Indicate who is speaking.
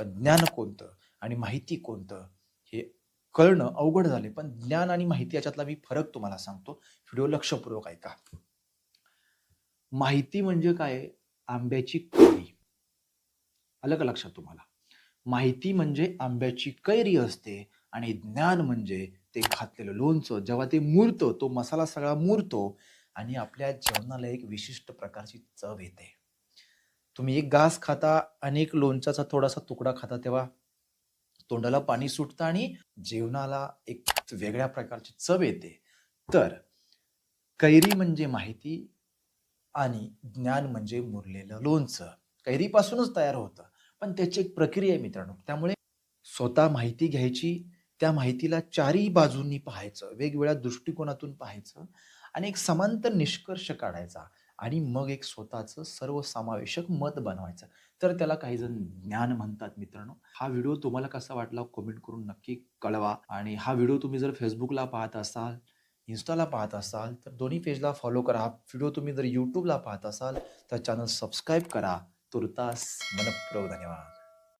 Speaker 1: पण ज्ञान कोणतं आणि माहिती कोणतं हे कळणं अवघड झाले पण ज्ञान आणि माहिती याच्यातला मी फरक तुम्हाला सांगतो. व्हिडिओ लक्षपूर्वक ऐका. माहिती म्हणजे काय? आंब्याची कैरी. अलग का लक्षात तुम्हाला? माहिती म्हणजे आंब्याची कैरी असते आणि ज्ञान म्हणजे ते घातलेलं लोणचं. जेव्हा ते मुरतं तो मसाला सगळा मुरतो आणि आपल्या जेवणाला एक विशिष्ट प्रकारची चव येते. तुम्ही एक घास खाता आणि एक लोणच्याचा थोडासा तुकडा खाता तेव्हा तोंडाला पाणी सुटतं आणि जेवणाला एक वेगळ्या प्रकारची चव येते. तर कैरी म्हणजे माहिती आणि ज्ञान म्हणजे मुरलेलं लोणचं. कैरीपासूनच तयार होतं पण त्याची एक प्रक्रिया आहे मित्रांनो. त्यामुळे स्वतः माहिती घ्यायची त्या माहितीला चारही बाजूंनी पाहायचं वेगवेगळ्या दृष्टिकोनातून पाहायचं आणि एक समांतर निष्कर्ष काढायचा. आणि मग एक स्वतःचं सर्वसमावेशक मत बनवायचं. तर त्याला काही जण ज्ञान म्हणतात मित्रांनो. हा व्हिडिओ तुम्हाला कसा वाटला कमेंट करून नक्की कळवा. आणि हा व्हिडिओ तुम्ही जर फेसबुकला पाहत असाल इन्स्टाला पाहत असाल तर दोन्ही पेजला फॉलो करा. हा व्हिडिओ तुम्ही जर यूट्यूबला पाहत असाल तर चॅनल सबस्क्राईब करा. तुर्तास मनपूर्वक धन्यवाद.